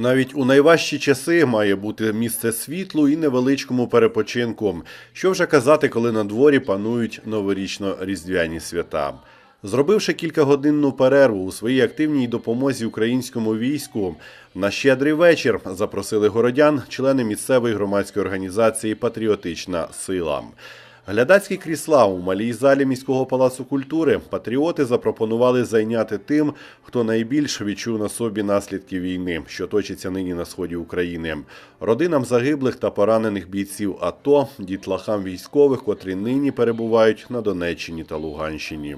Навіть у найважчі часи має бути місце світлу і невеличкому перепочинку. Що вже казати, коли на дворі панують новорічно-різдвяні свята. Зробивши кількагодинну перерву у своїй активній допомозі українському війську, на щедрий вечір запросили городян члени місцевої громадської організації Патріотична сила. Глядацькі крісла у малій залі міського палацу культури патріоти запропонували зайняти тим, хто найбільш відчув на собі наслідки війни, що точиться нині на сході України, родинам загиблих та поранених бійців АТО, дітлахам військових, котрі нині перебувають на Донеччині та Луганщині.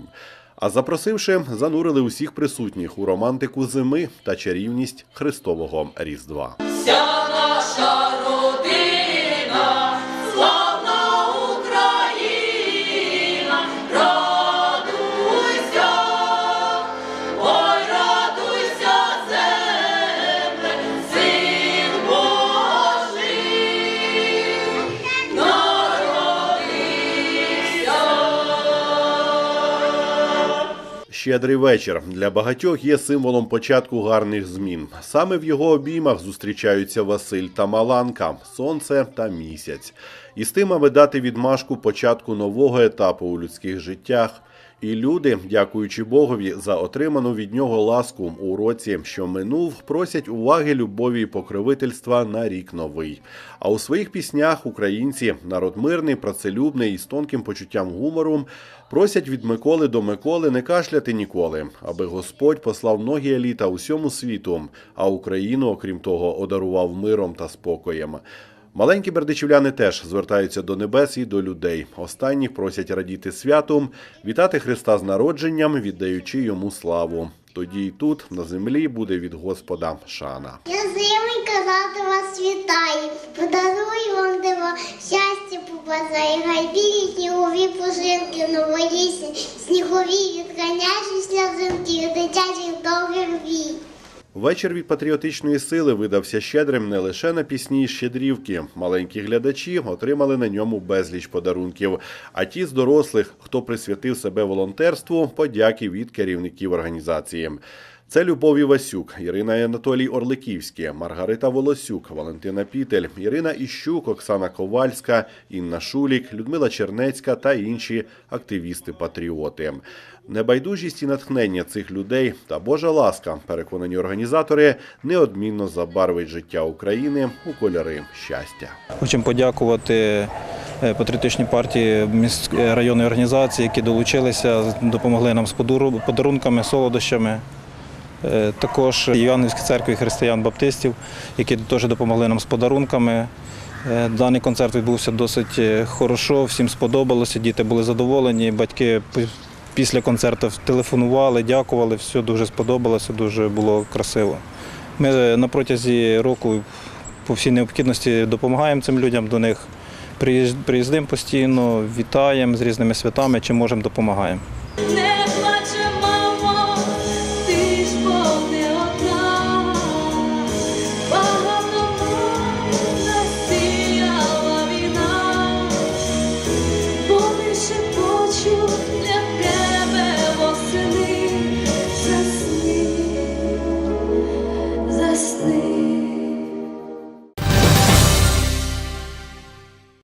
А запросивши, занурили усіх присутніх у романтику зими та чарівність Христового Різдва. Вся наша Щедрий вечір для багатьох є символом початку гарних змін. Саме в його обіймах зустрічаються Василь та Маланка, сонце та місяць. І з тим, аби дати відмашку початку нового етапу у людських життях. І люди, дякуючи Богові за отриману від нього ласку у році, що минув, просять уваги, любові і покровительства на рік новий. А у своїх піснях українці, народ мирний, працелюбний і з тонким почуттям гумору, просять від Миколи до Миколи не кашляти ніколи, аби Господь послав многі літа усьому світу, а Україну, окрім того, одарував миром та спокоєм. Маленькі бердичівляни теж звертаються до небес і до людей. Останніх просять радіти святом, вітати Христа з народженням, віддаючи йому славу. Тоді й тут, на землі, буде від Господа шана. Я зимонька завтра вас вітаю, подарую вам диво, щастя побажаю, хай білі снігові пушинки, новорічні, снігові відганяючи сльозинки, дитячих довгих вій. Вечір від патріотичної сили видався щедрим не лише на пісні і щедрівки. Маленькі глядачі отримали на ньому безліч подарунків. А ті з дорослих, хто присвятив себе волонтерству, подяки від керівників організації. Це Любов Івасюк, Ірина і Анатолій Орликівські, Маргарита Волосюк, Валентина Пітель, Ірина Іщук, Оксана Ковальська, Інна Шулік, Людмила Чернецька та інші активісти-патріоти. Небайдужість і натхнення цих людей та Божа ласка, переконані організатори, неодмінно забарвить життя України у кольори щастя. Хочемо подякувати е, патріотичній партії міськ- районної організації, які долучилися, допомогли нам з подарунками, солодощами. Е, Також Івангельській церкві християн-баптистів, які теж допомогли нам з подарунками. Е, Даний концерт відбувся досить е, хорошо, всім сподобалося, діти були задоволені, батьки після концерту телефонували, дякували, все дуже сподобалося, дуже було красиво. Ми на протязі року по всій необхідності допомагаємо цим людям, до них приїздимо постійно, вітаємо з різними святами, чим можемо допомагаємо.